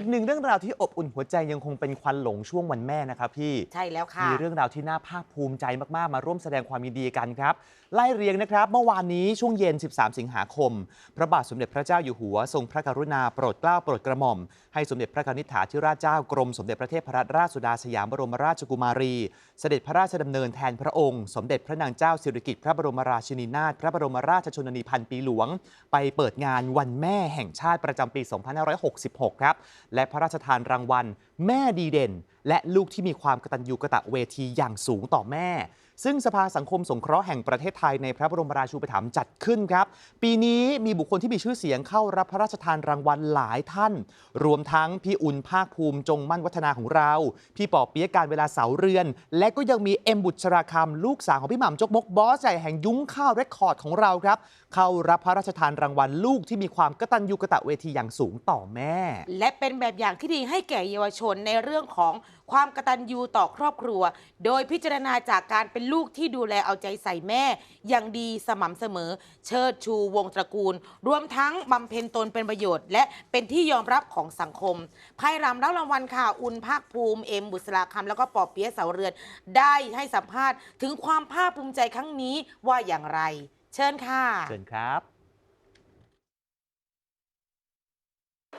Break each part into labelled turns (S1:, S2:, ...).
S1: อีกหนึ่งเรื่องราวที่อบอุ่นหัวใจยังคงเป็นควันหลงช่วงวันแม่นะครับพี่
S2: ใช่แล้วค่ะ
S1: มีเรื่องราวที่น่าภาคภูมิใจมากๆ มาร่วมแสดงความยินดีกันครับ ไล่เรียงนะครับ เมื่อวานนี้ช่วงเย็น 13 สิงหาคม พระบาทสมเด็จพระเจ้าอยู่หัว ทรงพระกรุณาโปรดเกล้าโปรดกระหม่อม ให้สมเด็จพระกนิษฐาธิราชเจ้ากรมสมเด็จพระเทพรัตนราชสุดาสยามบรมราชกุมารี เสด็จพระราชดำเนินแทนพระองค์ สมเด็จพระนางเจ้าสิริกิติ์พระบรมราชินีนาถพระบรมราชชนนีพันปีหลวง ไปเปิดงานวันแม่แห่งชาติประจำปี 2566 ครับและพระราชทานรางวัล แม่ดีเด่น และลูกที่มีความกตัญญูกตะเวทีอย่างสูงต่อแม่ ซึ่งสภาสังคมสงเคราะห์แห่งประเทศไทยในพระบรมราชูปถัมภ์จัดขึ้นครับ ปีนี้มีบุคคลที่มีชื่อเสียงเข้ารับพระราชทานรางวัลหลายท่าน รวมทั้งพี่อุ่นภาคภูมิจงมั่นวัฒนาของเรา พี่ปอเปียกการเวลาเสาเรือน และก็ยังมีเอ็มบุตรชราคำลูกสาวของพี่หม่ำจกมกบอสใหญ่แห่งยุ้งข้าวเรคคอร์ดของเราครับเข้ารับพระราชทานรางวัลลูกที่มีความกตัญญูกตะเวทีอย่างสูงต่อแม่
S2: และเป็นแบบอย่างที่ดีให้แก่เยาวชนในเรื่องของความกตัญญูต่อครอบครัว โดยพิจารณาจากการเป็นลูกที่ดูแลเอาใจใส่แม่ อย่างดีสม่ำเสมอ เชิดชูวงตระกูล รวมทั้งบำเพ็ญตนเป็นประโยชน์ และเป็นที่ยอมรับของสังคมภายรำรับรางวัลค่ะอุ่นภาคภูมิเอ็มบุษราคำแล้วก็ปอบเปียเสาเรือน ได้ให้สัมภาษณ์ ถึงความภาคภูมิใจครั้งนี้ว่าอย่างไร เชิญค่ะ
S1: เชิญครับ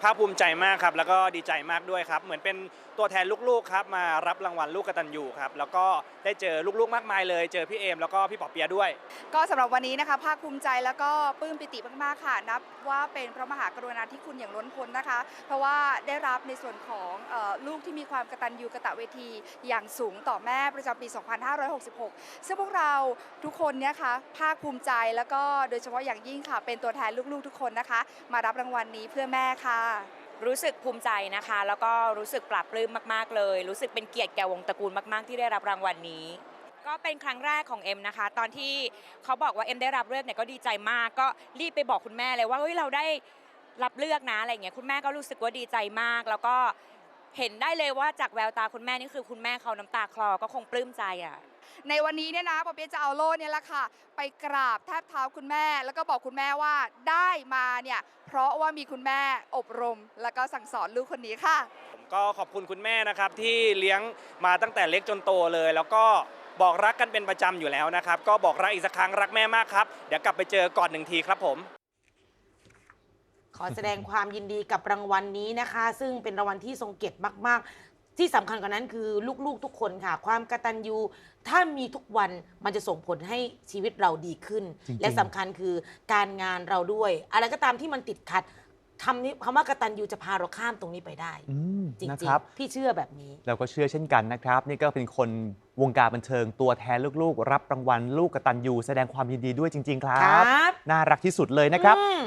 S3: ภาคภูมิใจมากครับ แล้วก็ดีใจมากด้วยครับ เหมือนเป็นตัวแทนลูกๆครับ มารับรางวัลลูกกตัญญูครับ แล้วก็ได้เจอลูกๆมากมายเลย เจอพี่เอมแล้วก็พี่ปอเปียด้วย
S4: ก็สำหรับวันนี้นะคะ ภาคภูมิใจแล้วก็ปลื้มปิติมากๆค่ะ นับว่าเป็นพระมหากรุณาธิคุณอย่างล้นพ้นนะคะ เพราะว่าได้รับในส่วนของลูกที่มีความกตัญญูกตเวที อย่างสูงต่อแม่ประจำปี 2566 ซึ่งพวกเราทุกคนเนี่ยค่ะภาคภูมิใจแล้วก็โดยเฉพาะอย่างยิ่งค่ะ เป็นตัวแทนลูกๆ ทุกคนนะคะ มารับรางวัลนี้เพื่อแม่ค่ะ
S5: รู้สึกภูมิใจนะคะ แล้วก็รู้สึกปลับปลื้มมาก ๆ เลย รู้สึกเป็นเกียรติแก่วงตระกูลมาก ๆ ที่ได้รับรางวัลนี้ ก็เป็นครั้งแรกของเอ็มนะคะ ตอนที่เขาบอกว่าเอ็มได้รับเลือกเนี่ยก็ดีใจมาก ก็รีบไปบอกคุณแม่เลยว่าเฮ้ยเราได้รับเลือกนะอะไรอย่างเงี้ยคุณแม่ก็รู้สึกว่าดีใจมาก แล้วก็ เห็นได้เลยว่าจากแววตาคุณแม่นี่คือคุณแม่เขาน้ำตาคลอก็คงปลื้มใจอะ
S4: ในวันนี้เนี่ยนะปอเปียะจะเอาโล่เนี่ยแหละค่ะ ไปกราบแทบเท้าคุณแม่ แล้วก็บอกคุณแม่ว่าได้มาเนี่ยเพราะว่ามีคุณแม่อบรม แล้วก็สั่งสอนลูกคนนี้ค่ะ
S3: ผมก็ขอบคุณคุณแม่นะครับที่เลี้ยงมาตั้งแต่เล็กจนโตเลย แล้วก็บอกรักกันเป็นประจำอยู่แล้วนะครับ ก็บอกรักอีกสักครั้งรักแม่มากครับ เดี๋ยวกลับไปเจอก่อนหนึ่งทีครับผม
S2: ข อแสดงความยินดีกับรางวัลนี้นะคะ ซึ่งเป็นรางวัลที่ทรงเกียรติมาก ๆ ที่สำคัญกว่านั้นคือลูกๆทุกคนค่ะ ความกตัญญูถ้ามีทุกวันมันจะส่งผลให้ชีวิตเราดีขึ้น
S1: จริงๆ
S2: และสำคัญคือการงานเราด้วย อะไรก็ตามที่มันติดขัดคำนี้คำว่ากตัญญูจะพาเราข้ามตรงนี้ไปได้
S1: อืม
S2: จริ
S1: นะ
S2: ง
S1: ครับ
S2: ๆ พี่เชื่อแบบนี้
S1: เราก็เชื่อเช่นกันนะครับ นี่ก็เป็นคนวงการบันเทิงตัวแทนลูกๆ รับรางวัลลูกกตัญญูแสดงความยินดีด้วยจริง ๆ ครั
S2: ค
S1: บ
S2: รับ
S1: น่ารักที่สุดเลยนะครับ
S2: อืม